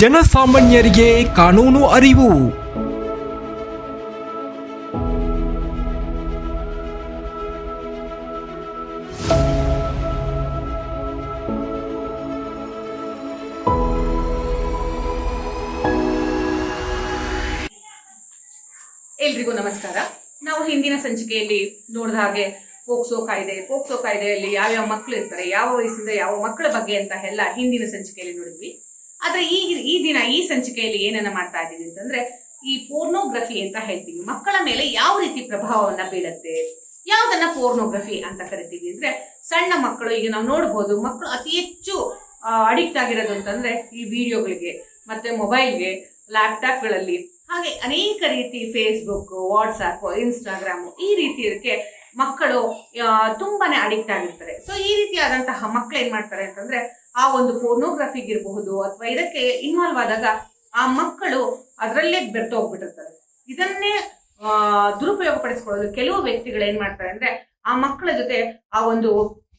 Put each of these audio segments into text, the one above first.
ಜನಸಾಮಾನ್ಯರಿಗೆ ಕಾನೂನು ಅರಿವು. ಎಲ್ರಿಗೂ ನಮಸ್ಕಾರ. ನಾವು ಹಿಂದಿನ ಸಂಚಿಕೆಯಲ್ಲಿ ನೋಡಿದ ಹಾಗೆ ಪೋಕ್ಸೋ ಕಾಯ್ದೆ, ಪೋಕ್ಸೋ ಕಾಯ್ದೆಯಲ್ಲಿ ಯಾವ್ಯಾವ ಮಕ್ಕಳು ಇರ್ತಾರೆ, ಯಾವ ವಯಸ್ಸಿಂದ ಯಾವ ಮಕ್ಕಳ ಬಗ್ಗೆ ಅಂತ ಎಲ್ಲ ಹಿಂದಿನ ಸಂಚಿಕೆಯಲ್ಲಿ ನೋಡಿದ್ವಿ. ಆದ್ರೆ ಈ ಈ ದಿನ, ಈ ಸಂಚಿಕೆಯಲ್ಲಿ ಏನನ್ನ ಮಾಡ್ತಾ ಇದ್ದೀವಿ ಅಂತಂದ್ರೆ ಈ ಪೋರ್ನೋಗ್ರಫಿ ಅಂತ ಹೇಳ್ತೀವಿ. ಮಕ್ಕಳ ಮೇಲೆ ಯಾವ ರೀತಿ ಪ್ರಭಾವವನ್ನ ಬೀಳುತ್ತೆ, ಯಾವ್ದನ್ನ ಪೋರ್ನೋಗ್ರಫಿ ಅಂತ ಕರಿತೀವಿ ಅಂದ್ರೆ ಸಣ್ಣ ಮಕ್ಕಳು, ಈಗ ನಾವು ನೋಡ್ಬೋದು ಮಕ್ಕಳು ಅತಿ ಹೆಚ್ಚು ಅಡಿಕ್ಟ್ ಆಗಿರೋದು ಅಂತಂದ್ರೆ ಈ ವಿಡಿಯೋಗಳಿಗೆ ಮತ್ತೆ ಮೊಬೈಲ್ಗೆ ಲ್ಯಾಪ್ಟಾಪ್ಗಳಲ್ಲಿ ಹಾಗೆ ಅನೇಕ ರೀತಿ ಫೇಸ್ಬುಕ್ ವಾಟ್ಸಾಪ್ ಇನ್ಸ್ಟಾಗ್ರಾಮ್ ಈ ರೀತಿ ಇದಕ್ಕೆ ಮಕ್ಕಳು ತುಂಬಾನೇ ಅಡಿಕ್ಟ್ ಆಗಿರ್ತಾರೆ. ಸೊ ಈ ರೀತಿಯಾದಂತಹ ಮಕ್ಕಳು ಏನ್ ಮಾಡ್ತಾರೆ ಅಂತಂದ್ರೆ ಆ ಒಂದು ಪೋರ್ನೋಗ್ರಫಿಗೆ ಇರಬಹುದು ಅಥವಾ ಇದಕ್ಕೆ ಇನ್ವಾಲ್ವ್ ಆದಾಗ ಆ ಮಕ್ಕಳು ಅದರಲ್ಲೇ ಬೆರ್ತೋಗ್ಬಿಟ್ಟಿರ್ತಾರೆ ಇದನ್ನೇ ಆ, ದುರುಪಯೋಗ ಪಡಿಸ್ಕೊಳ್ಳೋದು ಕೆಲವು ವ್ಯಕ್ತಿಗಳು ಏನ್ ಮಾಡ್ತಾರೆ ಅಂದ್ರೆ ಆ ಮಕ್ಕಳ ಜೊತೆ ಆ ಒಂದು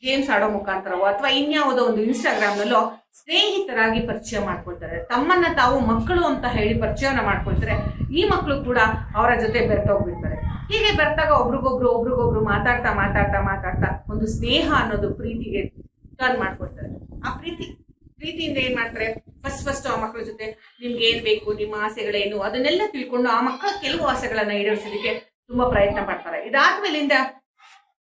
ಗೇಮ್ಸ್ ಆಡೋ ಮುಖಾಂತರವೋ ಅಥವಾ ಇನ್ಯಾವುದೋ ಒಂದು ಇನ್ಸ್ಟಾಗ್ರಾಮ್ ನಲ್ಲೋ ಸ್ನೇಹಿತರಾಗಿ ಪರಿಚಯ ಮಾಡ್ಕೊಳ್ತಾರೆ. ತಮ್ಮನ್ನ ತಾವು ಮಕ್ಕಳು ಅಂತ ಹೇಳಿ ಪರಿಚಯನ ಮಾಡ್ಕೊಳ್ತಾರೆ. ಈ ಮಕ್ಕಳು ಕೂಡ ಅವರ ಜೊತೆ ಬೆರ್ತೋಗ್ಬಿಡ್ತಾರೆ ಹೀಗೆ ಬೆರ್ತಾಗ ಒಬ್ರಿಗೊಬ್ರು ಒಬ್ರಿಗೊಬ್ರು ಮಾತಾಡ್ತಾ ಮಾತಾಡ್ತಾ ಮಾತಾಡ್ತಾ ಒಂದು ಸ್ನೇಹ ಅನ್ನೋದು ಪ್ರೀತಿಗೆ ಟರ್ನ್ ಮಾಡ್ಕೊಳ್ತಾರೆ. ಆ ಪ್ರೀತಿ, ಪ್ರೀತಿಯಿಂದ ಏನ್ ಮಾಡ್ತಾರೆ? ಫಸ್ಟ್ ಫಸ್ಟ್ ಆ ಮಕ್ಕಳ ಜೊತೆ ನಿಮ್ಗೆ ಏನ್ ಬೇಕು, ನಿಮ್ಮ ಆಸೆಗಳೇನು, ಅದನ್ನೆಲ್ಲ ತಿಳ್ಕೊಂಡು ಆ ಮಕ್ಕಳ ಕೆಲವು ಆಸೆಗಳನ್ನ ಈಡೇರಿಸೋದಕ್ಕೆ ತುಂಬಾ ಪ್ರಯತ್ನ ಪಡ್ತಾರೆ. ಇದಾದ್ಮೇಲಿಂದ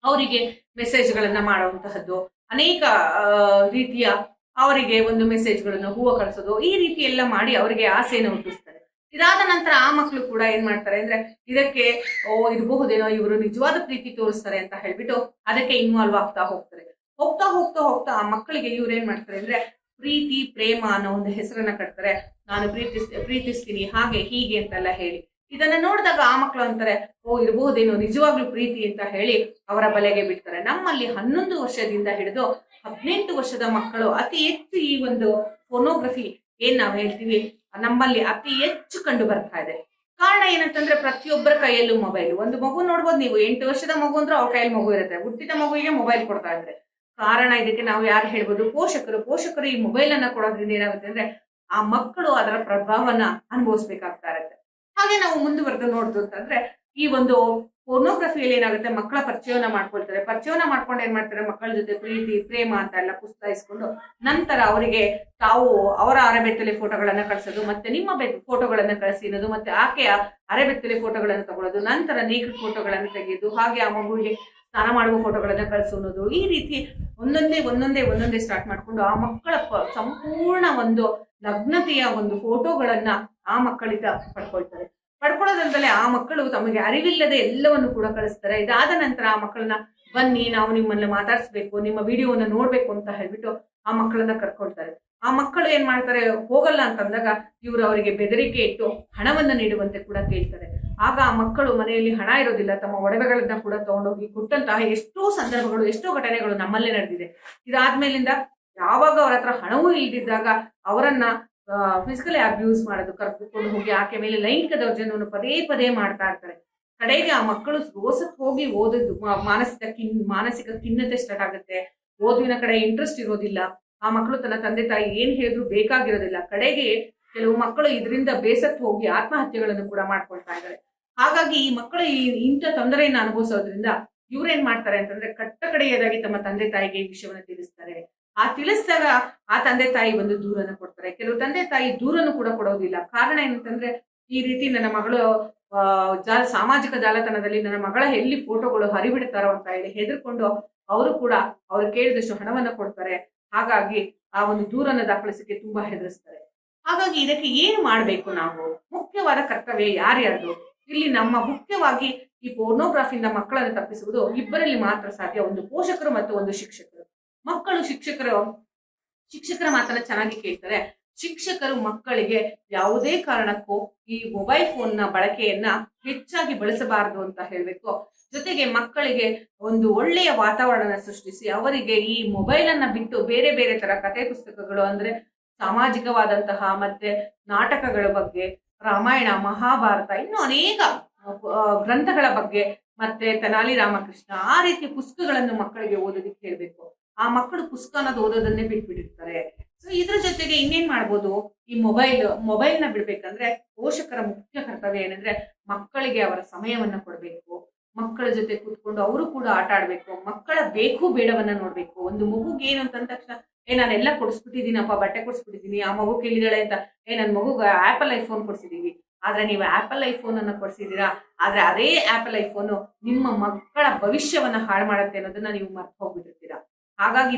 ಅವರಿಗೆ ಮೆಸೇಜ್ಗಳನ್ನ ಮಾಡುವಂತಹದ್ದು, ಅನೇಕ ರೀತಿಯ ಅವರಿಗೆ ಒಂದು ಮೆಸೇಜ್ಗಳನ್ನು ಹೂವು ಕಳಿಸೋದು, ಈ ರೀತಿ ಎಲ್ಲ ಮಾಡಿ ಅವರಿಗೆ ಆಸೆಯನ್ನು ಹುಟ್ಟಿಸ್ತಾರೆ. ಇದಾದ ನಂತರ ಆ ಮಕ್ಕಳು ಕೂಡ ಏನ್ ಮಾಡ್ತಾರೆ ಅಂದ್ರೆ, ಇದಕ್ಕೆ, ಓ, ಇರಬಹುದೇನೋ ಇವರು ನಿಜವಾದ ಪ್ರೀತಿ ತೋರಿಸ್ತಾರೆ ಅಂತ ಹೇಳ್ಬಿಟ್ಟು ಅದಕ್ಕೆ ಇನ್ವಾಲ್ವ್ ಆಗ್ತಾ ಹೋಗ್ತಾರೆ. ಹೋಗ್ತಾ ಹೋಗ್ತಾ ಹೋಗ್ತಾ ಆ ಮಕ್ಕಳಿಗೆ ಇವ್ರು ಏನ್ ಮಾಡ್ತಾರೆ ಅಂದ್ರೆ ಪ್ರೀತಿ, ಪ್ರೇಮ ಅನ್ನೋ ಒಂದು ಹೆಸರನ್ನ ಕಟ್ತಾರೆ. ನಾನು ಪ್ರೀತಿಸ್, ಪ್ರೀತಿಸ್ತೀನಿ, ಹಾಗೆ ಹೀಗೆ ಅಂತೆಲ್ಲ ಹೇಳಿ. ಇದನ್ನ ನೋಡಿದಾಗ ಆ ಮಕ್ಕಳು ಅಂತಾರೆ, ಓ ಇರಬಹುದೇನೋ ನಿಜವಾಗ್ಲೂ ಪ್ರೀತಿ ಅಂತ ಹೇಳಿ ಅವರ ಬಲೆಗೆ ಬಿಡ್ತಾರೆ. ನಮ್ಮಲ್ಲಿ ಹನ್ನೊಂದು ವರ್ಷದಿಂದ ಹಿಡಿದು ಹದಿನೆಂಟು ವರ್ಷದ ಮಕ್ಕಳು ಅತಿ ಹೆಚ್ಚು ಈ ಒಂದು ಫೋನೋಗ್ರಫಿ ಏನ್ ನಾವು ಹೇಳ್ತೀವಿ, ನಮ್ಮಲ್ಲಿ ಅತಿ ಹೆಚ್ಚು ಕಂಡು ಬರ್ತಾ ಇದೆ. ಕಾರಣ ಏನಂತಂದ್ರೆ ಪ್ರತಿಯೊಬ್ಬರ ಕೈಯಲ್ಲೂ ಮೊಬೈಲ್ ಒಂದು ಮಗು ನೋಡ್ಬೋದು ನೀವು, ಎಂಟು ವರ್ಷದ ಮಗು ಅಂದ್ರೆ ಅವ್ರ ಕೈಯಲ್ಲಿ ಮಗು ಇರುತ್ತೆ. ಹುಟ್ಟಿದ ಮಗುವಿಗೆ ಮೊಬೈಲ್ ಕೊಡ್ತಾ ಇದ್ರೆ ಕಾರಣ ಇದಕ್ಕೆ ನಾವು ಯಾರು ಹೇಳ್ಬೋದು? ಪೋಷಕರು. ಪೋಷಕರು ಈ ಮೊಬೈಲ್ ಅನ್ನ ಕೊಡೋದ್ರಿಂದ ಏನಾಗುತ್ತೆ ಅಂದ್ರೆ ಆ ಮಕ್ಕಳು ಅದರ ಪ್ರಭಾವನ ಅನುಭವಿಸ್ಬೇಕಾಗ್ತಾ ಇರುತ್ತೆ. ಹಾಗೆ ನಾವು ಮುಂದುವರೆದು ನೋಡುದು ಅಂತಂದ್ರೆ ಈ ಒಂದು ಪೋರ್ನೋಗ್ರಫಿಯಲ್ಲಿ ಏನಾಗುತ್ತೆ? ಮಕ್ಕಳ ಪರಿಚಯವನ್ನ ಮಾಡ್ಕೊಳ್ತಾರೆ. ಪರಿಚಯವನ್ನ ಮಾಡ್ಕೊಂಡು ಏನ್ ಮಾಡ್ತಾರೆ? ಮಕ್ಕಳ ಜೊತೆ ಪ್ರೀತಿ, ಪ್ರೇಮ ಅಂತ ಎಲ್ಲ ಪುಸ್ತಕ ಇಸ್ಕೊಂಡು ನಂತರ ಅವರಿಗೆ ತಾವು ಅವರ ಅರೆಬೆತ್ತಲೆ ಫೋಟೋಗಳನ್ನ ಕಳಿಸೋದು, ಮತ್ತೆ ನಿಮ್ಮ ಬೆ, ಫೋಟೋಗಳನ್ನ ಕಳಿಸಿ ಅನ್ನೋದು, ಮತ್ತೆ ಆಕೆಯ ಅರೆಬೆತ್ತಲೆ ಫೋಟೋಗಳನ್ನು ತಗೊಳ್ಳೋದು ನಂತರ ನೀಕ್ ಫೋಟೋಗಳನ್ನು ತೆಗೆಯೋದು ಹಾಗೆ ಆ ಮಗುವಿಗೆ ಸ್ನಾನ ಮಾಡುವ ಫೋಟೋಗಳನ್ನ ಕಳಿಸು ಅನ್ನೋದು. ಈ ರೀತಿ ಒಂದೊಂದೇ ಒಂದೊಂದೇ ಒಂದೊಂದೇ ಸ್ಟಾರ್ಟ್ ಮಾಡಿಕೊಂಡು ಆ ಮಕ್ಕಳ ಸಂಪೂರ್ಣ ಒಂದು ನಗ್ನತೆಯ ಒಂದು ಫೋಟೋಗಳನ್ನ ಆ ಮಕ್ಕಳಿಂದ ಪಡ್ಕೊಳ್ತಾರೆ. ಪಡ್ಕೊಳ್ಳೋದಲ್ಲದೆ ಆ ಮಕ್ಕಳು ತಮಗೆ ಅರಿವಿಲ್ಲದೆ ಎಲ್ಲವನ್ನು ಕೂಡ ಕಳಿಸ್ತಾರೆ. ಇದಾದ ನಂತರ ಆ ಮಕ್ಕಳನ್ನ ಬನ್ನಿ, ನಾವು ನಿಮ್ಮನ್ನ ಮಾತಾಡಿಸ್ಬೇಕು, ನಿಮ್ಮ ವಿಡಿಯೋವನ್ನ ನೋಡ್ಬೇಕು ಅಂತ ಹೇಳ್ಬಿಟ್ಟು ಆ ಮಕ್ಕಳನ್ನ ಕರ್ಕೊಳ್ತಾರೆ. ಆ ಮಕ್ಕಳು ಏನ್ ಮಾಡ್ತಾರೆ, ಹೋಗಲ್ಲ ಅಂತಂದಾಗ ಇವರು ಅವರಿಗೆ ಬೆದರಿಕೆ ಇಟ್ಟು ಹಣವನ್ನ ನೀಡುವಂತೆ ಕೂಡ ಕೇಳ್ತಾರೆ. ಆಗ ಆ ಮಕ್ಕಳು ಮನೆಯಲ್ಲಿ ಹಣ ಇರೋದಿಲ್ಲ, ತಮ್ಮ ಒಡವೆಗಳನ್ನ ಕೂಡ ತಗೊಂಡೋಗಿ ಕೊಟ್ಟಂತಹ ಎಷ್ಟೋ ಸಂದರ್ಭಗಳು, ಎಷ್ಟೋ ಘಟನೆಗಳು ನಮ್ಮಲ್ಲೇ ನಡೆದಿದೆ. ಇದಾದ್ಮೇಲಿಂದ ಯಾವಾಗ ಅವರ ಹತ್ರ ಹಣವೂ ಇಲ್ದಿದ್ದಾಗ ಅವರನ್ನ ಫಿಸಿಕಲಿ ಅಬ್ಯೂಸ್ ಮಾಡೋದು ಕರ್ಕೊಂಡು ಹೋಗಿ ಆಕೆ ಮೇಲೆ ಲೈಂಗಿಕ ದೌರ್ಜನ್ಯವನ್ನು ಪದೇ ಪದೇ ಮಾಡ್ತಾ ಇರ್ತಾರೆ. ಕಡೆಗೆ ಆ ಮಕ್ಕಳು ರೋಸಕ್ಕೆ ಹೋಗಿ ಓದೋದು ಮಾನಸಿಕ ಕಿನ್, ಮಾನಸಿಕ ಖಿನ್ನತೆ ಸ್ಟಾರ್ಟ್ ಆಗುತ್ತೆ. ಓದುವಿನ ಕಡೆ ಇಂಟ್ರೆಸ್ಟ್ ಇರೋದಿಲ್ಲ. ಆ ಮಕ್ಕಳು ತನ್ನ ತಂದೆ ತಾಯಿ ಏನ್ ಹೇಳಿದ್ರು ಬೇಕಾಗಿರೋದಿಲ್ಲ. ಕಡೆಗೆ ಕೆಲವು ಮಕ್ಕಳು ಇದರಿಂದ ಬೇಸತ್ತು ಹೋಗಿ ಆತ್ಮಹತ್ಯೆಗಳನ್ನು ಕೂಡ ಮಾಡ್ಕೊಳ್ತಾ ಇದ್ದಾರೆ. ಹಾಗಾಗಿ ಈ ಮಕ್ಕಳು ಈ ಇಂಥ ತೊಂದರೆಯನ್ನು ಅನುಭವಿಸೋದ್ರಿಂದ ಇವ್ರೇನ್ ಮಾಡ್ತಾರೆ ಅಂತಂದ್ರೆ ಕಟ್ಟ ಕಡೆಯದಾಗಿ ತಮ್ಮ ತಂದೆ ತಾಯಿಗೆ ಈ ವಿಷಯವನ್ನು ತಿಳಿಸ್ತಾರೆ. ಆ ತಿಳಿಸಿದಾಗ ಆ ತಂದೆ ತಾಯಿ ಒಂದು ದೂರನ್ನು ಕೊಡ್ತಾರೆ. ಕೆಲವು ತಂದೆ ತಾಯಿ ದೂರನ್ನು ಕೂಡ ಕೊಡೋದಿಲ್ಲ. ಕಾರಣ ಏನಂತಂದ್ರೆ ಈ ರೀತಿ ನನ್ನ ಮಗಳು ಆ, ಜಾ ಸಾಮಾಜಿಕ ಜಾಲತಾಣದಲ್ಲಿ ನನ್ನ ಮಗಳ ಎಲ್ಲಿ ಫೋಟೋಗಳು ಹರಿಬಿಡ್ತಾರೋ ಅಂತ ಹೇಳಿ ಹೆದರ್ಕೊಂಡು ಅವರು ಕೂಡ ಅವ್ರು ಕೇಳಿದಷ್ಟು ಹಣವನ್ನ ಕೊಡ್ತಾರೆ. ಹಾಗಾಗಿ ಆ ಒಂದು ದೂರನ್ನ ದಾಖಲಿಸಕ್ಕೆ ತುಂಬಾ ಹೆದರಿಸ್ತಾರೆ. ಹಾಗಾಗಿ ಇದಕ್ಕೆ ಏನು ಮಾಡಬೇಕು ನಾವು? ಮುಖ್ಯವಾದ ಕರ್ತವ್ಯ ಯಾರ್ಯಾರ್ದು? ಇಲ್ಲಿ ನಮ್ಮ ಮುಖ್ಯವಾಗಿ ಈ ಪೋರ್ನೋಗ್ರಾಫಿಯಿಂದ ಮಕ್ಕಳನ್ನು ತಪ್ಪಿಸುವುದು ಇಬ್ಬರಲ್ಲಿ ಮಾತ್ರ ಸಾಧ್ಯ. ಒಂದು ಪೋಷಕರು ಮತ್ತು ಒಂದು ಶಿಕ್ಷಕರು. ಮಕ್ಕಳು ಶಿಕ್ಷಕರು, ಶಿಕ್ಷಕರ ಮಾತನ್ನ ಚೆನ್ನಾಗಿ ಕೇಳ್ತಾರೆ. ಶಿಕ್ಷಕರು ಮಕ್ಕಳಿಗೆ ಯಾವುದೇ ಕಾರಣಕ್ಕೂ ಈ ಮೊಬೈಲ್ ಫೋನ್ನ ಬಳಕೆಯನ್ನ ಹೆಚ್ಚಾಗಿ ಬಳಸಬಾರದು ಅಂತ ಹೇಳಬೇಕು. ಜೊತೆಗೆ ಮಕ್ಕಳಿಗೆ ಒಂದು ಒಳ್ಳೆಯ ವಾತಾವರಣ ಸೃಷ್ಟಿಸಿ, ಅವರಿಗೆ ಈ ಮೊಬೈಲ್ ಅನ್ನ ಬಿಟ್ಟು ಬೇರೆ ಬೇರೆ ತರ ಕಥೆ ಪುಸ್ತಕಗಳು ಅಂದ್ರೆ ಸಾಮಾಜಿಕವಾದಂತಹ ಮತ್ತೆ ನಾಟಕಗಳ ಬಗ್ಗೆ ರಾಮಾಯಣ, ಮಹಾಭಾರತ, ಇನ್ನು ಅನೇಕ ಗ್ರಂಥಗಳ ಬಗ್ಗೆ ಮತ್ತೆ ತೆನಾಲಿ ರಾಮಕೃಷ್ಣ ಆ ರೀತಿಯ ಪುಸ್ತಕಗಳನ್ನು ಮಕ್ಕಳಿಗೆ ಓದೋದಕ್ಕೆ ಹೇಳ್ಬೇಕು. ಆ ಮಕ್ಕಳು ಪುಸ್ತಕ ಅನ್ನೋದು ಓದೋದನ್ನೇ ಬಿಟ್ಬಿಟ್ಟಿರ್ತಾರೆ. ಸೊ ಇದ್ರ ಜೊತೆಗೆ ಇನ್ನೇನ್ ಮಾಡ್ಬೋದು? ಈ ಮೊಬೈಲ್, ಮೊಬೈಲ್ನ ಬಿಡ್ಬೇಕಂದ್ರೆ ಪೋಷಕರ ಮುಖ್ಯ ಕರ್ತವ್ಯ ಏನಂದ್ರೆ ಮಕ್ಕಳಿಗೆ ಅವರ ಸಮಯವನ್ನ ಕೊಡಬೇಕು. ಮಕ್ಕಳ ಜೊತೆ ಕೂತ್ಕೊಂಡು ಅವರು ಕೂಡ ಆಟ ಆಡ್ಬೇಕು, ಮಕ್ಕಳ ಬೇಕು ಬೇಡವನ್ನ ನೋಡ್ಬೇಕು. ಒಂದು ಮಗುಗೆ ಏನು ಅಂತ ತಕ್ಷಣ, ಏ ನಾನೆಲ್ಲ ಕೊಡಿಸ್ಬಿಟ್ಟಿದ್ದೀನಪ್ಪ, ಬಟ್ಟೆ ಕೊಡಿಸ್ಬಿಟ್ಟಿದ್ದೀನಿ, ಆ ಮಗು ಕೇಳಿದಾಳೆ ಅಂತ, ಏ ನನ್ನ ಮಗುಗೆ ಆಪಲ್ ಐಫೋನ್ ಕೊಡ್ಸಿದೀವಿ, ಆದ್ರೆ ನೀವು ಆಪಲ್ ಐಫೋನ್ ಅನ್ನ ಕೊಡ್ಸಿದೀರಾ ಆದ್ರೆ ಅದೇ ಆಪಲ್ ಐಫೋನು ನಿಮ್ಮ ಮಕ್ಕಳ ಭವಿಷ್ಯವನ್ನ ಹಾಳು ಮಾಡುತ್ತೆ ಅನ್ನೋದನ್ನ ನೀವು ಮರ್ತು ಹೋಗ್ಬಿಟ್ಟಿರ್ತೀರಾ? ಹಾಗಾಗಿ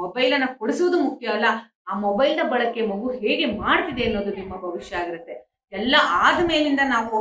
ಮೊಬೈಲ್ ಅನ್ನ ಕೊಡಿಸುವುದು ಮುಖ್ಯ ಅಲ್ಲ, ಆ ಮೊಬೈಲ್ನ ಬಳಕೆ ಮಗು ಹೇಗೆ ಮಾಡ್ತಿದೆ ಅನ್ನೋದು ನಿಮ್ಮ ಭವಿಷ್ಯ ಆಗಿರುತ್ತೆ. ಎಲ್ಲ ಆದ ಮೇಲಿಂದ ನಾವು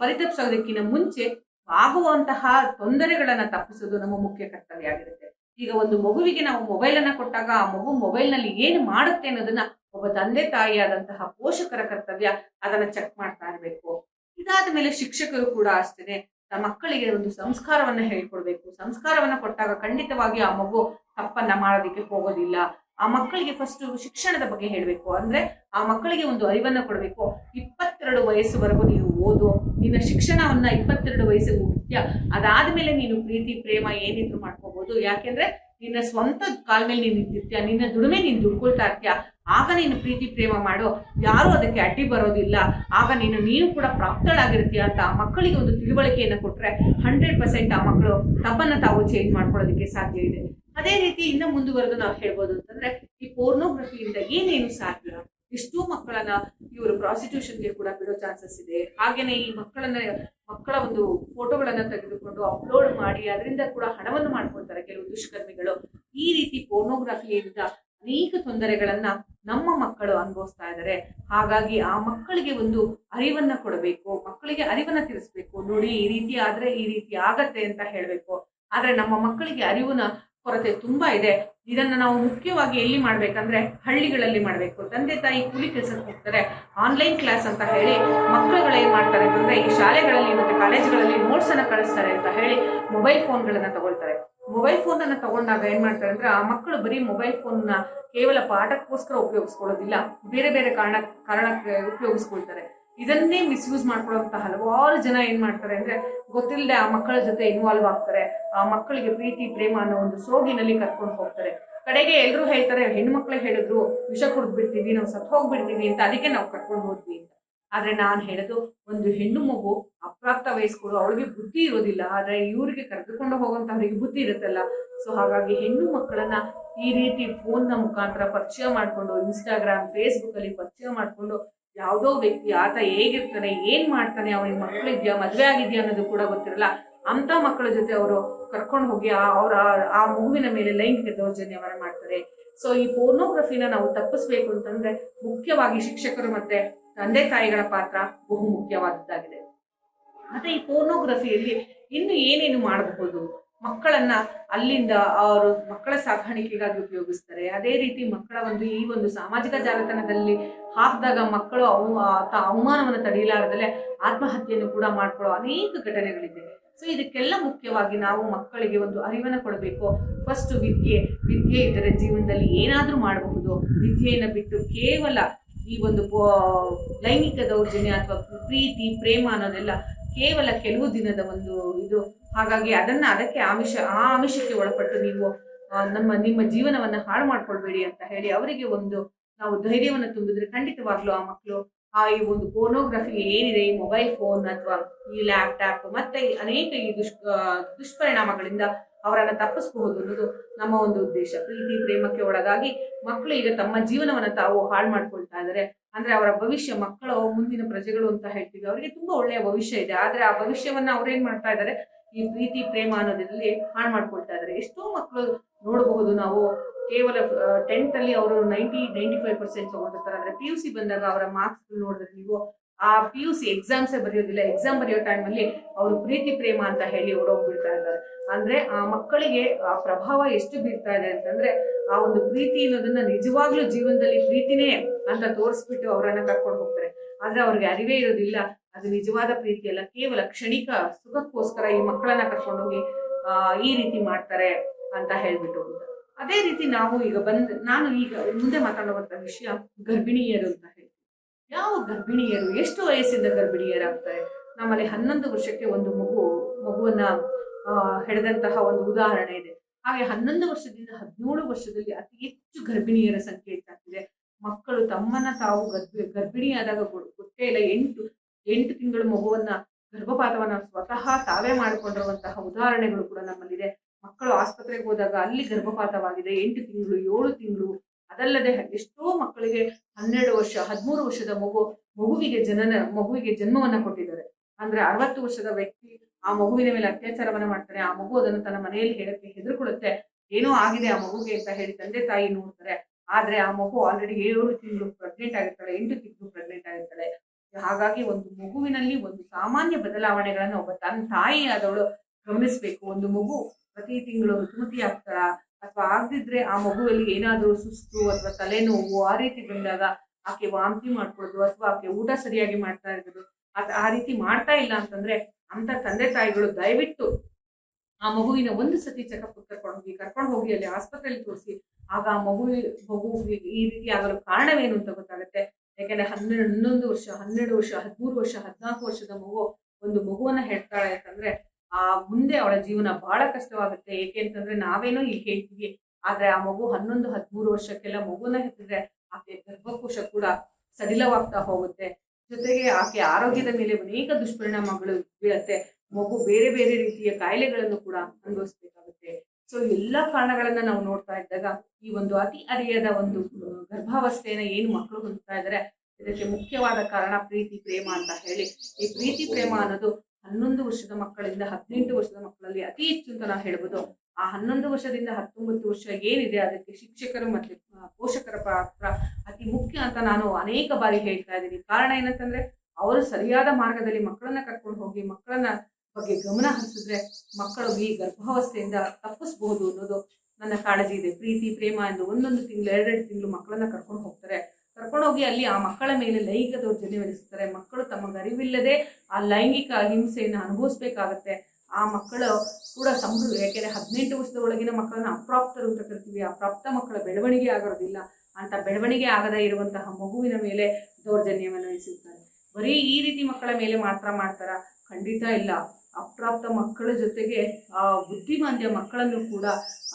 ಪರಿತಪಿಸೋದಕ್ಕಿಂತ ಮುಂಚೆ ಆಗುವಂತಹ ತೊಂದರೆಗಳನ್ನ ತಪ್ಪಿಸೋದು ನಮ್ಮ ಮುಖ್ಯ ಕರ್ತವ್ಯ ಆಗಿರುತ್ತೆ. ಈಗ ಒಂದು ಮಗುವಿಗೆ ನಾವು ಮೊಬೈಲ್ ಅನ್ನ ಕೊಟ್ಟಾಗ ಆ ಮಗು ಮೊಬೈಲ್ನಲ್ಲಿ ಏನು ಮಾಡುತ್ತೆ ಅನ್ನೋದನ್ನ ಒಬ್ಬ ತಂದೆ ತಾಯಿಯಾದಂತಹ ಪೋಷಕರ ಕರ್ತವ್ಯ ಅದನ್ನ ಚೆಕ್ ಮಾಡ್ತಾ ಇರಬೇಕು. ಇದಾದ ಮೇಲೆ ಶಿಕ್ಷಕರು ಕೂಡ ಅಷ್ಟೇನೆ ತಮ್ಮ ಮಕ್ಕಳಿಗೆ ಒಂದು ಸಂಸ್ಕಾರವನ್ನ ಹೇಳ್ಕೊಡ್ಬೇಕು. ಸಂಸ್ಕಾರವನ್ನ ಕೊಟ್ಟಾಗ ಖಂಡಿತವಾಗಿ ಆ ಮಗು ತಪ್ಪನ್ನ ಮಾಡೋದಿಕ್ಕೆ ಹೋಗೋದಿಲ್ಲ. ಆ ಮಕ್ಕಳಿಗೆ ಫಸ್ಟ್ ಶಿಕ್ಷಣದ ಬಗ್ಗೆ ಹೇಳಬೇಕು. ಅಂದ್ರೆ ಆ ಮಕ್ಕಳಿಗೆ ಒಂದು ಅರಿವನ್ನ ಕೊಡಬೇಕು. ಇಪ್ಪತ್ತೆರಡು ವಯಸ್ಸುವರೆಗೂ ನೀನು ಓದು, ನಿನ್ನ ಶಿಕ್ಷಣವನ್ನ ಇಪ್ಪತ್ತೆರಡು ವಯಸ್ಸಿಗೆ ಮುಖ್ಯ ಅದಾದ್ಮೇಲೆ ನೀನು ಪ್ರೀತಿ, ಪ್ರೇಮ ಏನಿದ್ರು ಮಾಡ್ಕೋಬಹುದು ಯಾಕೆಂದ್ರೆ ನಿನ್ನ ಸ್ವಂತ ಕಾಲ್ ಮೇಲೆ ನೀನು ನಿಂತಿರ್ತೀಯ, ನಿನ್ನ ದುಡಿಮೆ ನೀನು ದುಡ್ಕೊಳ್ತಾ ಇರ್ತೀಯ, ಆಗ ನೀನು ಪ್ರೀತಿ, ಪ್ರೇಮ ಮಾಡು. ಯಾರು ಅದಕ್ಕೆ ಅಡ್ಡಿ ಬರೋದಿಲ್ಲ. ಆಗ ನೀನು ನೀನು ಕೂಡ ಪ್ರಾಪ್ತಳಾಗಿರ್ತೀಯ ಅಂತ ಆ ಮಕ್ಕಳಿಗೆ ಒಂದು ತಿಳುವಳಿಕೆಯನ್ನು ಕೊಟ್ರೆ ಹಂಡ್ರೆಡ್ ಪರ್ಸೆಂಟ್ ಆ ಮಕ್ಕಳು ತಮ್ಮನ್ನ ತಾವು ಚೇಂಜ್ ಮಾಡ್ಕೊಳ್ಳೋದಕ್ಕೆ ಸಾಧ್ಯ ಇದೆ. ಅದೇ ರೀತಿ ಇನ್ನು ಮುಂದುವರೆದು ನಾವು ಹೇಳ್ಬೋದು ಅಂತಂದ್ರೆ, ಈ ಪೋರ್ನೋಗ್ರಫಿಯಿಂದ ಏನೇನು ಸಾಧ್ಯ? ಎಷ್ಟೋ ಮಕ್ಕಳನ್ನ ಇವರು ಪ್ರಾಸಿಕ್ಯೂಷನ್ಗೆ ಕೂಡ ಬಿಡೋ ಚಾನ್ಸಸ್ ಇದೆ. ಹಾಗೇನೆ ಈ ಮಕ್ಕಳನ್ನ, ಮಕ್ಕಳ ಒಂದು ಫೋಟೋಗಳನ್ನ ತೆಗೆದುಕೊಂಡು ಅಪ್ಲೋಡ್ ಮಾಡಿ ಅದರಿಂದ ಕೂಡ ಹಣವನ್ನು ಮಾಡ್ಕೊಳ್ತಾರೆ ಕೆಲವು ದುಷ್ಕರ್ಮಿಗಳು. ಈ ರೀತಿ ಪೋರ್ನೋಗ್ರಫಿಯಿಂದ ಅನೇಕ ತೊಂದರೆಗಳನ್ನ ನಮ್ಮ ಮಕ್ಕಳು ಅನುಭವಿಸ್ತಾ ಇದ್ದಾರೆ ಹಾಗಾಗಿ ಆ ಮಕ್ಕಳಿಗೆ ಒಂದು ಅರಿವನ್ನ ಕೊಡಬೇಕು, ಮಕ್ಕಳಿಗೆ ಅರಿವನ್ನ ತಿಳಿಸ್ಬೇಕು. ನೋಡಿ, ಈ ರೀತಿ ಆದ್ರೆ ಈ ರೀತಿ ಆಗತ್ತೆ ಅಂತ ಹೇಳ್ಬೇಕು. ಆದ್ರೆ ನಮ್ಮ ಮಕ್ಕಳಿಗೆ ಅರಿವಿನ ಕೊರತೆ ತುಂಬಾ ಇದೆ. ಇದನ್ನ ನಾವು ಮುಖ್ಯವಾಗಿ ಎಲ್ಲಿ ಮಾಡ್ಬೇಕಂದ್ರೆ ಹಳ್ಳಿಗಳಲ್ಲಿ ಮಾಡಬೇಕು. ತಂದೆ ತಾಯಿ ಕೂಲಿ ಕೆಲಸಕ್ಕೆ ಹೋಗ್ತಾರೆ ಆನ್ಲೈನ್ ಕ್ಲಾಸ್ ಅಂತ ಹೇಳಿ ಮಕ್ಕಳುಗಳು ಏನು ಮಾಡ್ತಾರೆ ಅಂತಂದ್ರೆ ಈ ಶಾಲೆಗಳಲ್ಲಿ ಮತ್ತೆ ಕಾಲೇಜುಗಳಲ್ಲಿ ನೋಟ್ಸ್ ಕಳಿಸ್ತಾರೆ ಅಂತ ಹೇಳಿ ಮೊಬೈಲ್ ಫೋನ್ಗಳನ್ನ ತಗೊಳ್ತಾರೆ. ಮೊಬೈಲ್ ಫೋನ್ ಅನ್ನ ತಗೊಂಡಾಗ ಏನ್ ಮಾಡ್ತಾರೆ ಅಂದ್ರೆ ಆ ಮಕ್ಕಳು ಬರೀ ಮೊಬೈಲ್ ಫೋನ್ ಕೇವಲ ಪಾಠಕ್ಕೋಸ್ಕರ ಉಪಯೋಗಿಸ್ಕೊಳ್ಳೋದಿಲ್ಲ. ಬೇರೆ ಬೇರೆ ಕಾರಣ, ಕಾರಣಕ್ಕೆ ಉಪಯೋಗಿಸ್ಕೊಳ್ತಾರೆ. ಇದನ್ನೇ ಮಿಸ್ಯೂಸ್ ಮಾಡ್ಕೊಳ್ಳುವಂತ ಹಲವಾರು ಜನ ಏನ್ ಮಾಡ್ತಾರೆ ಅಂದ್ರೆ ಗೊತ್ತಿಲ್ಲದೆ ಆ ಮಕ್ಕಳ ಜೊತೆ ಇನ್ವಾಲ್ವ್ ಆಗ್ತಾರೆ. ಆ ಮಕ್ಕಳಿಗೆ ಪ್ರೀತಿ, ಪ್ರೇಮ ಅನ್ನೋ ಒಂದು ಸೋಗಿನಲ್ಲಿ ಕರ್ಕೊಂಡು ಹೋಗ್ತಾರೆ. ಕಡೆಗೆ ಎಲ್ಲರೂ ಹೇಳ್ತಾರೆ ಹೆಣ್ಮಕ್ಳು ಹೇಳಿದ್ರು, ವಿಷ ಕುಡ್ದು ಬಿಡ್ತೀವಿ ನಾವು ಸತ್ ಹೋಗ್ಬಿಡ್ತೀವಿ ಅಂತ ಅದಕ್ಕೆ ನಾವು ಕರ್ಕೊಂಡು ಹೋದ್ವಿ ಅಂತ. ಆದ್ರೆ ನಾನು ಹೇಳೋದು, ಒಂದು ಹೆಣ್ಣು ಮಗು ಅಪ್ರಾಪ್ತ ವಯಸ್ಕರು, ಅವಳಿಗೆ ಬುದ್ಧಿ ಇರೋದಿಲ್ಲ. ಆದ್ರೆ ಇವರಿಗೆ ಕರೆದುಕೊಂಡು ಹೋಗುವಂತವ್ರಿಗೆ ಬುದ್ಧಿ ಇರುತ್ತಲ್ಲ. ಸೊ ಹಾಗಾಗಿ ಹೆಣ್ಣು ಮಕ್ಕಳನ್ನ ಈ ರೀತಿ ಫೋನ್ನ ಮುಖಾಂತರ ಪರಿಚಯ ಮಾಡಿಕೊಂಡು ಇನ್ಸ್ಟಾಗ್ರಾಮ್ ಫೇಸ್ಬುಕ್ ಅಲ್ಲಿ ಪರಿಚಯ ಮಾಡ್ಕೊಂಡು ಯಾವುದೋ ವ್ಯಕ್ತಿ ಆತ ಹೇಗಿರ್ತಾನೆ, ಏನ್ ಮಾಡ್ತಾನೆ, ಅವನಿಗೆ ಮಕ್ಕಳಿದ್ಯಾ, ಮದುವೆ ಆಗಿದೆಯಾ ಅನ್ನೋದು ಕೂಡ ಗೊತ್ತಿರಲ್ಲ. ಅಂತ ಮಕ್ಕಳ ಜೊತೆ ಅವರು ಕರ್ಕೊಂಡು ಹೋಗಿ ಆ- ಅವರ ಆ ಮಗುವಿನ ಮೇಲೆ ಲೈಂಗಿಕ ದೌರ್ಜನ್ಯವನ್ನ ಮಾಡ್ತಾರೆ. ಸೊ ಈ ಪೋರ್ನೋಗ್ರಫಿನ ನಾವು ತಪ್ಪಿಸ್ಬೇಕು ಅಂತಂದ್ರೆ ಮುಖ್ಯವಾಗಿ ಶಿಕ್ಷಕರು ಮತ್ತೆ ತಂದೆ ತಾಯಿಗಳ ಪಾತ್ರ ಬಹು ಮುಖ್ಯವಾದದ್ದಾಗಿದೆ ಮತ್ತೆ ಈ ಪೋರ್ನೋಗ್ರಫಿಯಲ್ಲಿ ಇನ್ನು ಏನೇನು ಮಾಡಬಹುದು? ಮಕ್ಕಳನ್ನ ಅಲ್ಲಿಂದ ಅವರು ಮಕ್ಕಳ ಸಾಗಾಣಿಕೆಗಾಗಿ ಉಪಯೋಗಿಸ್ತಾರೆ. ಅದೇ ರೀತಿ ಮಕ್ಕಳ ಒಂದು ಈ ಒಂದು ಸಾಮಾಜಿಕ ಜಾಲತಾಣದಲ್ಲಿ ಹಾಕಿದಾಗ ಮಕ್ಕಳು ಅವ ಅವಮಾನವನ್ನು ತಡೆಯಲಾರದಲ್ಲೇ ಆತ್ಮಹತ್ಯೆಯನ್ನು ಕೂಡ ಮಾಡ್ಕೊಳ್ಳೋ ಅನೇಕ ಘಟನೆಗಳಿದೆ. ಸೊ ಇದಕ್ಕೆಲ್ಲ ಮುಖ್ಯವಾಗಿ ನಾವು ಮಕ್ಕಳಿಗೆ ಒಂದು ಅರಿವನ್ನು ಕೊಡಬೇಕು. ಫಸ್ಟ್ ವಿದ್ಯೆ ವಿದ್ಯೆ ಇದ್ದರೆ ಜೀವನದಲ್ಲಿ ಏನಾದರೂ ಮಾಡಬಹುದು. ವಿದ್ಯೆಯನ್ನು ಬಿಟ್ಟು ಕೇವಲ ಈ ಒಂದು ಲೈಂಗಿಕ ದೌರ್ಜನ್ಯ ಅಥವಾ ಪ್ರೀತಿ, ಪ್ರೇಮ ಅನ್ನೋದೆಲ್ಲ ಕೇವಲ ಕೆಲವು ದಿನದ ಒಂದು ಇದು. ಹಾಗಾಗಿ ಅದನ್ನ ಅದಕ್ಕೆ ಆಮಿಷ, ಆ ಆಮಿಷಕ್ಕೆ ಒಳಪಟ್ಟು ನೀವು ನಮ್ಮ, ನಿಮ್ಮ ಜೀವನವನ್ನ ಹಾಳು ಮಾಡ್ಕೊಳ್ಬೇಡಿ ಅಂತ ಹೇಳಿ ಅವರಿಗೆ ಒಂದು ನಾವು ಧೈರ್ಯವನ್ನು ತುಂಬಿದ್ರೆ ಖಂಡಿತವಾಗ್ಲೂ ಆ ಮಕ್ಕಳು ಆ ಈ ಒಂದು ಪೋರ್ನೋಗ್ರಫಿ ಏನಿದೆ, ಈ ಮೊಬೈಲ್ ಫೋನ್ ಅಥವಾ ಈ ಲ್ಯಾಪ್ಟಾಪ್ ಮತ್ತೆ ಅನೇಕ ಈ ದುಷ್ ದುಷ್ಪರಿಣಾಮಗಳಿಂದ ಅವರನ್ನು ತಪ್ಪಿಸಬಹುದು ಅನ್ನೋದು ನಮ್ಮ ಒಂದು ಉದ್ದೇಶ. ಪ್ರೀತಿ, ಪ್ರೇಮಕ್ಕೆ ಒಳಗಾಗಿ ಮಕ್ಕಳು ಈಗ ತಮ್ಮ ಜೀವನವನ್ನ ತಾವು ಹಾಳು ಮಾಡ್ಕೊಳ್ತಾ ಇದ್ದಾರೆ ಅಂದ್ರೆ ಅವರ ಭವಿಷ್ಯ, ಮಕ್ಕಳು, ಮುಂದಿನ ಪ್ರಜೆಗಳು ಅಂತ ಹೇಳ್ತೀವಿ. ಅವರಿಗೆ ತುಂಬಾ ಒಳ್ಳೆಯ ಭವಿಷ್ಯ ಇದೆ. ಆದ್ರೆ ಆ ಭವಿಷ್ಯವನ್ನ ಅವ್ರೇನ್ ಮಾಡ್ತಾ ಇದ್ದಾರೆ? ಈ ಪ್ರೀತಿ, ಪ್ರೇಮ ಅನ್ನೋದ್ರಲ್ಲಿ ಹಾಳು ಮಾಡ್ಕೊಳ್ತಾ ಇದ್ದಾರೆ. ಎಷ್ಟೋ ಮಕ್ಕಳು ನೋಡಬಹುದು ನಾವು ಕೇವಲ ಟೆಂತ್ ಅಲ್ಲಿ ಅವರು ನೈಂಟಿ ನೈಂಟಿ ಫೈವ್ ಪರ್ಸೆಂಟ್ ತಗೊಂಡಿರ್ತಾರೆ. ಆದ್ರೆ ಪಿ ಯು ಸಿ ಬಂದಾಗ ಅವರ ಮಾರ್ಕ್ಸ್ ನೋಡಿದ್ರೆ ನೀವು ಆ ಪಿ ಯು ಸಿ ಎಕ್ಸಾಮ್ಸೇ ಬರೆಯೋದಿಲ್ಲ ಎಕ್ಸಾಮ್ ಬರೆಯೋ ಟೈಮಲ್ಲಿ ಅವರು ಪ್ರೀತಿ ಪ್ರೇಮ ಅಂತ ಹೇಳಿ ಓಡೋಗ್ಬಿಡ್ತಾ ಇದ್ದಾರೆ. ಅಂದ್ರೆ ಆ ಮಕ್ಕಳಿಗೆ ಆ ಪ್ರಭಾವ ಎಷ್ಟು ಬೀರ್ತಾ ಇದೆ ಅಂತಂದ್ರೆ ಆ ಒಂದು ಪ್ರೀತಿ ಅನ್ನೋದನ್ನ ನಿಜವಾಗ್ಲೂ ಜೀವನದಲ್ಲಿ ಪ್ರೀತಿನೇ ಅಂತ ತೋರಿಸ್ಬಿಟ್ಟು ಅವರನ್ನ ಕರ್ಕೊಂಡು ಹೋಗ್ತಾರೆ. ಆದ್ರೆ ಅವ್ರಿಗೆ ಅರಿವೇ ಇರೋದಿಲ್ಲ. ಅದು ನಿಜವಾದ ಪ್ರೀತಿ ಅಲ್ಲ ಕೇವಲ ಕ್ಷಣಿಕ ಸುಖಕ್ಕೋಸ್ಕರ ಈ ಮಕ್ಕಳನ್ನ ಕರ್ಕೊಂಡು ಹೋಗಿ ಆ, ಈ ರೀತಿ ಮಾಡ್ತಾರೆ ಅಂತ ಹೇಳ್ಬಿಟ್ಟು ಅದೇ ರೀತಿ ನಾವು ಈಗ ಬಂದ್ ನಾನು ಈಗ ಮುಂದೆ ಮಾತಾಡುವಂತ ವಿಷಯ ಗರ್ಭಿಣಿಯರು ಅಂತ ಯಾವ ಗರ್ಭಿಣಿಯರು, ಎಷ್ಟು ವಯಸ್ಸಿಂದ ಗರ್ಭಿಣಿಯರಾಗ್ತಾರೆ? ನಮ್ಮಲ್ಲಿ ಹನ್ನೊಂದು ವರ್ಷಕ್ಕೆ ಒಂದು ಮಗು, ಮಗುವನ್ನ ಹೆಡೆದಂತಹ ಒಂದು ಉದಾಹರಣೆ ಇದೆ. ಹಾಗೆ ಹನ್ನೊಂದು ವರ್ಷದಿಂದ ಹದಿನೇಳು ವರ್ಷದಲ್ಲಿ ಅತಿ ಹೆಚ್ಚು ಗರ್ಭಿಣಿಯರ ಸಂಖ್ಯೆ ಹೆಚ್ಚಾಗ್ತಿದೆ. ಮಕ್ಕಳು ತಮ್ಮನ್ನ ತಾವು ಗರ್ಭಿ, ಗರ್ಭಿಣಿಯಾದಾಗ ಗೊತ್ತೇ ಇಲ್ಲ. ಎಂಟು ಎಂಟು ತಿಂಗಳು ಮಗುವನ್ನ ಗರ್ಭಪಾತವನ್ನ ಸ್ವತಃ ತಾವೇ ಮಾಡಿಕೊಂಡಿರುವಂತಹ ಉದಾಹರಣೆಗಳು ಕೂಡ ನಮ್ಮಲ್ಲಿದೆ. ಮಕ್ಕಳು ಆಸ್ಪತ್ರೆಗೆ ಹೋದಾಗ ಅಲ್ಲಿ ಗರ್ಭಪಾತವಾಗಿದೆ. ಎಂಟು ತಿಂಗಳು, ಏಳು ತಿಂಗಳು ಅದಲ್ಲದೆ ಎಷ್ಟೋ ಮಕ್ಕಳಿಗೆ ಹನ್ನೆರಡು ವರ್ಷ, ಹದಿಮೂರು ವರ್ಷದ ಮಗು, ಮಗುವಿಗೆ ಜನನ, ಮಗುವಿಗೆ ಜನ್ಮವನ್ನ ಕೊಟ್ಟಿದ್ದಾರೆ. ಅಂದ್ರೆ ಅರವತ್ತು ವರ್ಷದ ವ್ಯಕ್ತಿ ಆ ಮಗುವಿನ ಮೇಲೆ ಅತ್ಯಾಚಾರವನ್ನ ಮಾಡ್ತಾರೆ. ಆ ಮಗು ಅದನ್ನು ತನ್ನ ಮನೆಯಲ್ಲಿ ಹೇಳಕ್ಕೆ ಹೆದರ್ಕೊಡುತ್ತೆ ಏನೋ ಆಗಿದೆ ಆ ಮಗುಗೆ ಅಂತ ಹೇಳಿ ತಂದೆ ತಾಯಿ ನೋಡ್ತಾರೆ. ಆದ್ರೆ ಆ ಮಗು ಆಲ್ರೆಡಿ ಏಳು ತಿಂಗಳು ಪ್ರೆಗ್ನೆಂಟ್ ಆಗಿರ್ತಾಳೆ, ಎಂಟು ತಿಂಗಳು ಪ್ರೆಗ್ನೆಂಟ್ ಆಗಿರ್ತಾಳೆ. ಹಾಗಾಗಿ ಒಂದು ಮಗುವಿನಲ್ಲಿ ಒಂದು ಸಾಮಾನ್ಯ ಬದಲಾವಣೆಗಳನ್ನು ಒಬ್ಬ ತನ್ನ ತಾಯಿ ಆದವಳು ಗಮನಿಸ್ಬೇಕು. ಒಂದು ಮಗು ಪ್ರತಿ ತಿಂಗಳು ಋತುಮತಿ ಆಗ್ತಾಳ? ಅಥವಾ ಆಗದಿದ್ರೆ ಆ ಮಗುವಲ್ಲಿ ಏನಾದರೂ ಸುಸ್ತು ಅಥವಾ ತಲೆನೋವು ಆ ರೀತಿ ಬಂದಾಗ ಆಕೆ ವಾಂತಿ ಮಾಡ್ಕೊಳ್ಳೋದು ಅಥವಾ ಆಕೆ ಊಟ ಸರಿಯಾಗಿ ಮಾಡ್ತಾ ಇರೋದು, ಆ- ರೀತಿ ಮಾಡ್ತಾ ಇಲ್ಲ ಅಂತಂದ್ರೆ ಅಂತ ತಂದೆ ತಾಯಿಗಳು ದಯವಿಟ್ಟು ಆ ಮಗುವಿನ ಒಂದು ಸತಿ ಚೆಕಪ್ ಕರ್ಕೊಂಡು ಹೋಗಿ ಕರ್ಕೊಂಡು ಹೋಗಿ ಅಲ್ಲಿ ಆಸ್ಪತ್ರೆಯಲ್ಲಿ ತೋರಿಸಿ, ಆಗ ಆ ಮಗು ಮಗುವಿಗೆ ಈ ರೀತಿ ಆಗಲು ಕಾರಣವೇನು ಅಂತ ಗೊತ್ತಾಗುತ್ತೆ? ಯಾಕೆಂದ್ರೆ ಹನ್ನೆರಡು, ಹನ್ನೊಂದು ವರ್ಷ, ಹನ್ನೆರಡು ವರ್ಷ, ಹದಿಮೂರು ವರ್ಷ, ಹದಿನಾಲ್ಕು ವರ್ಷದ ಮಗು ಒಂದು ಮಗುವನ್ನ ಹೇಳ್ತಾಳೆ ಅಂತಂದ್ರೆ ಆ ಮುಂದೆ ಅವಳ ಜೀವನ ಬಹಳ ಕಷ್ಟವಾಗುತ್ತೆ. ಏಕೆ ಅಂತಂದ್ರೆ ನಾವೇನೋ ಇಲ್ಲಿ ಹೇಳ್ತೀವಿ. ಆದ್ರೆ ಆ ಮಗು ಹನ್ನೊಂದು, ಹದಿಮೂರು ವರ್ಷಕ್ಕೆಲ್ಲ ಮಗುನ ಹೆತ್ತಿದ್ರೆ ಆಕೆ ಗರ್ಭಕೋಶ ಕೂಡ ಸಡಿಲವಾಗ್ತಾ ಹೋಗುತ್ತೆ. ಜೊತೆಗೆ ಆಕೆ ಆರೋಗ್ಯದ ಮೇಲೆ ಅನೇಕ ದುಷ್ಪರಿಣಾಮಗಳು ಬೀಳತ್ತೆ. ಮಗು ಬೇರೆ ಬೇರೆ ರೀತಿಯ ಕಾಯಿಲೆಗಳನ್ನು ಕೂಡ ಅನುಭವಿಸ್ಬೇಕಾಗುತ್ತೆ. ಸೊ ಎಲ್ಲಾ ಕಾರಣಗಳನ್ನ ನಾವು ನೋಡ್ತಾ ಇದ್ದಾಗ ಈ ಒಂದು ಅತಿ ಅರಿಯದ ಒಂದು ಗರ್ಭಾವಸ್ಥೆಯನ್ನ ಏನು ಮಕ್ಕಳು ಹೊಂದ್ತಾ ಇದ್ದಾರೆ, ಇದಕ್ಕೆ ಮುಖ್ಯವಾದ ಕಾರಣ ಪ್ರೀತಿ, ಪ್ರೇಮ ಅಂತ ಹೇಳಿ. ಈ ಪ್ರೀತಿ, ಪ್ರೇಮ ಅನ್ನೋದು ಹನ್ನೊಂದು ವರ್ಷದ ಮಕ್ಕಳಿಂದ ಹದಿನೆಂಟು ವರ್ಷದ ಮಕ್ಕಳಲ್ಲಿ ಅತಿ ಹೆಚ್ಚು ಅಂತ ನಾವು ಹೇಳ್ಬೋದು. ಆ ಹನ್ನೊಂದು ವರ್ಷದಿಂದ ಹತ್ತೊಂಬತ್ತು ವರ್ಷ ಏನಿದೆ ಅದಕ್ಕೆ ಶಿಕ್ಷಕರು ಮತ್ತೆ ಪೋಷಕರ ಪಾತ್ರ ಅತಿ ಮುಖ್ಯ ಅಂತ ನಾನು ಅನೇಕ ಬಾರಿ ಹೇಳ್ತಾ ಇದ್ದೀನಿ. ಕಾರಣ ಏನಂತಂದ್ರೆ, ಅವರು ಸರಿಯಾದ ಮಾರ್ಗದಲ್ಲಿ ಮಕ್ಕಳನ್ನ ಕರ್ಕೊಂಡು ಹೋಗಿ ಮಕ್ಕಳನ್ನ ಬಗ್ಗೆ ಗಮನ ಹರಿಸಿದ್ರೆ ಮಕ್ಕಳು ಈ ಗರ್ಭಾವಸ್ಥೆಯಿಂದ ತಪ್ಪಿಸಬಹುದು ಅನ್ನೋದು ನನ್ನ ಕಾಳಜಿ ಇದೆ. ಪ್ರೀತಿ, ಪ್ರೇಮ ಎಂದು ಒಂದೊಂದು ತಿಂಗಳು, ಎರಡೆರಡು ತಿಂಗಳು ಮಕ್ಕಳನ್ನ ಕರ್ಕೊಂಡು ಹೋಗ್ತಾರೆ. ಕರ್ಕೊಂಡು ಹೋಗಿ ಅಲ್ಲಿ ಆ ಮಕ್ಕಳ ಮೇಲೆ ಲೈಂಗಿಕ ದೌರ್ಜನ್ಯ ನಡೆಸ್ತಾರೆ ಮಕ್ಕಳು ತಮಗೆ ಅರಿವಿಲ್ಲದೆ ಆ ಲೈಂಗಿಕ ಹಿಂಸೆಯನ್ನು ಅನುಭವಿಸ್ಬೇಕಾಗತ್ತೆ. ಆ ಮಕ್ಕಳು ಕೂಡ ಸಂಭ್ರ ಯಾಕೆಂದ್ರೆ ಹದಿನೆಂಟು ವರ್ಷದ ಒಳಗಿನ ಮಕ್ಕಳನ್ನ ಅಪ್ರಾಪ್ತರು ಅಂತ ಕರಿತೀವಿ. ಅಪ್ರಾಪ್ತ ಮಕ್ಕಳ ಬೆಳವಣಿಗೆ ಆಗೋದಿಲ್ಲ. ಅಂತ ಬೆಳವಣಿಗೆ ಆಗದೇ ಇರುವಂತಹ ಮಗುವಿನ ಮೇಲೆ ದೌರ್ಜನ್ಯವನ್ನು ನಡೆಸುತ್ತಾರೆ ಬರೀ ಈ ರೀತಿ ಮಕ್ಕಳ ಮೇಲೆ ಮಾತ್ರ ಮಾಡ್ತಾರ? ಖಂಡಿತ ಇಲ್ಲ. ಅಪ್ರಾಪ್ತ ಮಕ್ಕಳ ಜೊತೆಗೆ, ಆ ಬುದ್ಧಿಮಾಂದ್ಯ ಮಕ್ಕಳನ್ನು ಕೂಡ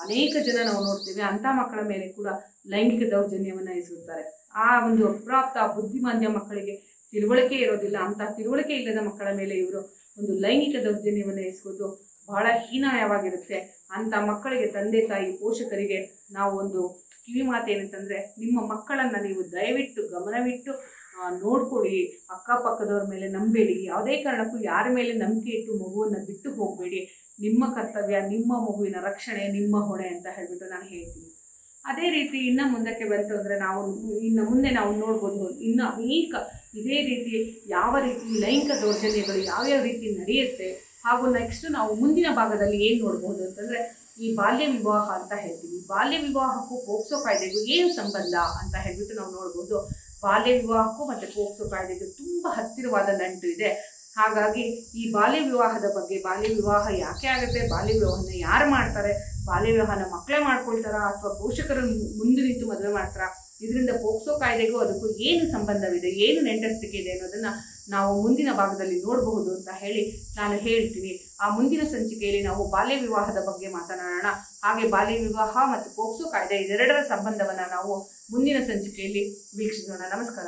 ಅನೇಕ ಜನ ನಾವು ನೋಡ್ತೇವೆ. ಅಂತ ಮಕ್ಕಳ ಮೇಲೆ ಕೂಡ ಲೈಂಗಿಕ ದೌರ್ಜನ್ಯವನ್ನು ಎಸಗುತ್ತಾರೆ ಆ ಒಂದು ಅಪ್ರಾಪ್ತ ಬುದ್ಧಿಮಾಂದ್ಯ ಮಕ್ಕಳಿಗೆ ತಿಳುವಳಿಕೆ ಇರೋದಿಲ್ಲ ಅಂತ ತಿಳುವಳಿಕೆ ಇಲ್ಲದ ಮಕ್ಕಳ ಮೇಲೆ ಇವರು ಒಂದು ಲೈಂಗಿಕ ದೌರ್ಜನ್ಯವನ್ನು ಎಸಗೋದು ಬಹಳ ಹೀನಾಯವಾಗಿರುತ್ತೆ. ಅಂತ ಮಕ್ಕಳಿಗೆ ತಂದೆ ತಾಯಿ ಪೋಷಕರಿಗೆ ನಾವು ಒಂದು ಕಿವಿ ಮಾತು ಏನಂತಂದ್ರೆ ನಿಮ್ಮ ಮಕ್ಕಳನ್ನ ನೀವು ದಯವಿಟ್ಟು ಗಮನವಿಟ್ಟು ನೋಡ್ಕೊಳ್ಳಿ. ಅಕ್ಕಪಕ್ಕದವ್ರ ಮೇಲೆ ನಂಬೇಡಿ. ಯಾವುದೇ ಕಾರಣಕ್ಕೂ ಯಾರ ಮೇಲೆ ನಂಬಿಕೆ ಇಟ್ಟು ಮಗುವನ್ನ ಬಿಟ್ಟು ಹೋಗಬೇಡಿ. ನಿಮ್ಮ ಕರ್ತವ್ಯ, ನಿಮ್ಮ ಮಗುವಿನ ರಕ್ಷಣೆ, ನಿಮ್ಮ ಹೊಣೆ ಅಂತ ಹೇಳ್ಬಿಟ್ಟು ನಾನು ಹೇಳ್ತೀನಿ. ಅದೇ ರೀತಿ ಇನ್ನ ಮುಂದಕ್ಕೆ ಬಂತು ಅಂದ್ರೆ ನಾವು ಇನ್ನು ಮುಂದೆ ನಾವು ನೋಡ್ಬೋದು. ಇನ್ನು ಅನೇಕ ಇದೇ ರೀತಿ ಯಾವ ರೀತಿ ಲೈಂಗಿಕ ದೌರ್ಜನ್ಯಗಳು ಯಾವ್ಯಾವ ರೀತಿ ನಡೆಯುತ್ತೆ ಹಾಗೂ ನೆಕ್ಸ್ಟ್ ನಾವು ಮುಂದಿನ ಭಾಗದಲ್ಲಿ ಏನು ನೋಡ್ಬೋದು ಅಂತಂದ್ರೆ ಈ ಬಾಲ್ಯ ವಿವಾಹ ಅಂತ ಹೇಳ್ತೀವಿ. ಬಾಲ್ಯ ವಿವಾಹಕ್ಕೂ ಪೋಕ್ಸೋ ಕಾಯ್ದೆಗೂ ಏನು ಸಂಬಂಧ ಅಂತ ಹೇಳ್ಬಿಟ್ಟು ನಾವು ನೋಡ್ಬೋದು. ಬಾಲ್ಯ ವಿವಾಹಕ್ಕೂ ಮತ್ತೆ ಪೋಕ್ಸೋ ಕಾಯ್ದೆಗೂ ತುಂಬಾ ಹತ್ತಿರವಾದ ನಂಟು ಇದೆ. ಹಾಗಾಗಿ ಈ ಬಾಲ್ಯ ವಿವಾಹದ ಬಗ್ಗೆ, ಬಾಲ್ಯ ವಿವಾಹ ಯಾಕೆ ಆಗುತ್ತೆ, ಬಾಲ್ಯ ವಿವಾಹನ ಯಾರು ಮಾಡ್ತಾರೆ ಬಾಲ್ಯ ವಿವಾಹನ ಮಕ್ಕಳೇ ಮಾಡ್ಕೊಳ್ತಾರಾ ಅಥವಾ ಪೋಷಕರು ಮುಂದೆ ನಿಂತು ಮದುವೆ ಮಾಡ್ತಾರಾ? ಇದರಿಂದ ಪೋಕ್ಸೋ ಕಾಯ್ದೆಗೂ ಅದಕ್ಕೂ ಏನು ಸಂಬಂಧವಿದೆ? ಏನು ನೆಂಟಸ್ತಿಕೆ ಇದೆ ಅನ್ನೋದನ್ನ ನಾವು ಮುಂದಿನ ಭಾಗದಲ್ಲಿ ನೋಡಬಹುದು ಅಂತ ಹೇಳಿ ನಾನು ಹೇಳ್ತೀನಿ. ಆ ಮುಂದಿನ ಸಂಚಿಕೆಯಲ್ಲಿ ನಾವು ಬಾಲ್ಯ ವಿವಾಹದ ಬಗ್ಗೆ ಮಾತನಾಡೋಣ. ಹಾಗೆ ಬಾಲ್ಯ ವಿವಾಹ ಮತ್ತು ಪೋಕ್ಸೋ ಕಾಯ್ದೆ ಇದೆರಡರ ಸಂಬಂಧವನ್ನ ನಾವು ಮುಂದಿನ ಸಂಚಿಕೆಯಲ್ಲಿ ವೀಕ್ಷಿಸೋಣ. ನಮಸ್ಕಾರ.